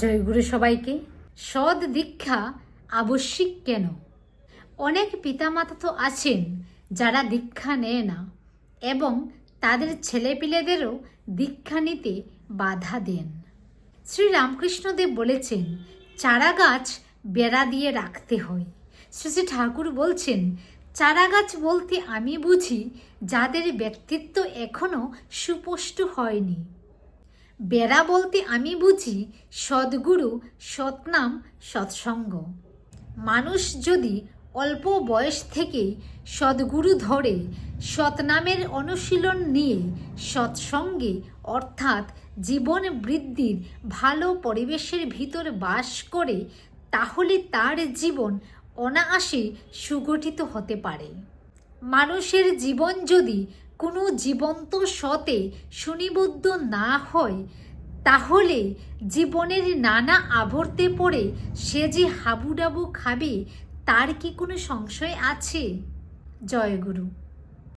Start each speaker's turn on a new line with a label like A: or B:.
A: জয়গুরু সবাইকে। সৎ দীক্ষা আবশ্যিক কেন? অনেক পিতামাতা তো আছেন যারা দীক্ষা নেয় না এবং তাদের ছেলেপিলেদেরও দীক্ষা নিতে বাধা দেন। শ্রী রামকৃষ্ণদেব বলেছেন চারা গাছ বেড়া দিয়ে রাখতে হয়। শ্রী শ্রী ঠাকুর বলছেন চারা গাছ বলতে আমি বুঝি যাদের ব্যক্তিত্ব এখনও সুপষ্ট হয়নি। বেড়া বলতে আমি বুঝি সদ্গুরু, সৎনাম, সৎসঙ্গ। মানুষ যদি অল্প বয়স থেকেই সদ্গুরু ধরে, সৎনামের অনুশীলন নিয়ে সৎসঙ্গে, অর্থাৎ জীবন বৃদ্ধির ভালো পরিবেশের ভিতর বাস করে, তাহলে তার জীবন অনায়াসে সুগঠিত হতে পারে। মানুষের জীবন যদি কোনো জীবন্ত সতে সুনিবদ্ধ না হয়, তাহলে জীবনের নানা আবর্তে পড়ে সে যে হাবুডাবু খাবে, তার কি কোনো সংশয় আছে? জয়গুরু